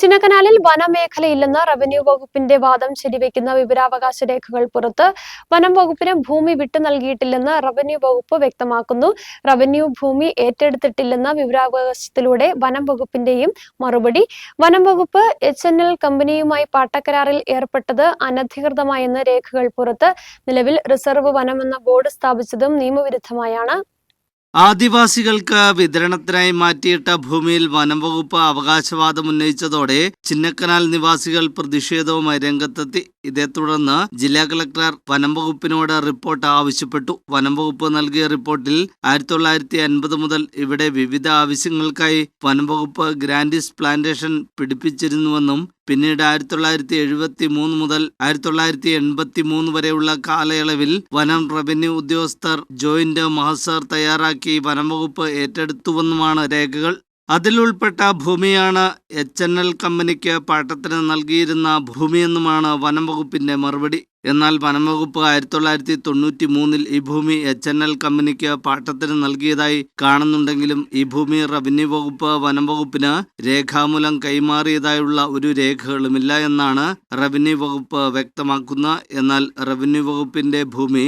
ചിന്നക്കനാലിൽ വനമേഖലയില്ലെന്ന് revenue വകുപ്പിന്റെ വാദം ശരിവെക്കുന്ന വിവരാവകാശ രേഖകൾ പുറത്ത് വനം വകുപ്പിന് ഭൂമി വിട്ടു നൽകിയിട്ടില്ലെന്ന് റവന്യൂ വകുപ്പ് വ്യക്തമാക്കുന്നു. റവന്യൂ ഭൂമി ഏറ്റെടുത്തിട്ടില്ലെന്ന വിവരാവകാശത്തിലൂടെ വനം വകുപ്പിന്റെയും മറുപടി. വനം വകുപ്പ് എച്ച് എൻ എൽ കമ്പനിയുമായി പാട്ടക്കരാറിൽ ഏർപ്പെട്ടത് അനധികൃതമായെന്ന് രേഖകൾ പുറത്ത്. നിലവിൽ റിസർവ് വനം എന്ന ബോർഡ് സ്ഥാപിച്ചതും നിയമവിരുദ്ധമായാണ്. ആദിവാസികൾക്ക് വിതരണത്തിനായി മാറ്റിയിട്ട ഭൂമിയിൽ വനംവകുപ്പ് അവകാശവാദം ഉന്നയിച്ചതോടെ ചിന്നക്കനാൽ നിവാസികൾ പ്രതിഷേധവുമായി രംഗത്തെത്തി. ഇതേ തുടർന്ന് ജില്ലാ കളക്ടർ വനംവകുപ്പിനോട് റിപ്പോർട്ട് ആവശ്യപ്പെട്ടു. വനംവകുപ്പ് നൽകിയ റിപ്പോർട്ടിൽ ആയിരത്തി തൊള്ളായിരത്തി അൻപത് മുതൽ ഇവിടെ വിവിധ ആവശ്യങ്ങൾക്കായി വനംവകുപ്പ് ഗ്രാൻഡിസ് പ്ലാന്റേഷൻ പിടിപ്പിച്ചിരുന്നുവെന്നും പിന്നീട് ആയിരത്തി തൊള്ളായിരത്തി എഴുപത്തി മൂന്ന് മുതൽ ആയിരത്തി തൊള്ളായിരത്തി എൺപത്തി മൂന്ന് വരെയുള്ള കാലയളവിൽ വനം റവന്യൂ ഉദ്യോഗസ്ഥർ ജോയിന്റ് മഹസർ തയ്യാറാക്കി വനംവകുപ്പ് ഏറ്റെടുത്തുവെന്നുമാണ് രേഖകൾ. അതിലുൾപ്പെട്ട ഭൂമിയാണ് എച്ച് എൻ എൽ കമ്പനിക്ക് പാട്ടത്തിന് നൽകിയിരുന്ന ഭൂമിയെന്നുമാണ് വനം വകുപ്പിന്റെ മറുപടി. എന്നാൽ വനംവകുപ്പ് ആയിരത്തി തൊള്ളായിരത്തി തൊണ്ണൂറ്റി മൂന്നിൽ ഈ ഭൂമി എച്ച് എൻ എൽ കമ്പനിക്ക് പാട്ടത്തിന് നൽകിയതായി കാണുന്നുണ്ടെങ്കിലും ഈ ഭൂമി റവന്യൂ വകുപ്പ് വനംവകുപ്പിന് രേഖാമൂലം കൈമാറിയതായുള്ള ഒരു രേഖകളുമില്ല എന്നാണ് റവന്യൂ വകുപ്പ് വ്യക്തമാക്കുന്ന. എന്നാൽ റവന്യൂ വകുപ്പിന്റെ ഭൂമി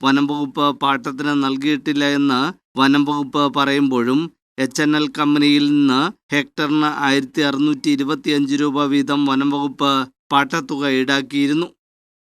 വനംവകുപ്പ് പാട്ടത്തിന് നൽകിയിട്ടില്ല എന്ന് വനംവകുപ്പ് പറയുമ്പോഴും എച്ച് എൻ എൽ കമ്പനിയിൽ നിന്ന് ഹെക്ടറിന് ആയിരത്തി അറുന്നൂറ്റി ഇരുപത്തിയഞ്ച് രൂപ വീതം വനംവകുപ്പ് പാട്ടത്തുക ഈടാക്കിയിരുന്നു.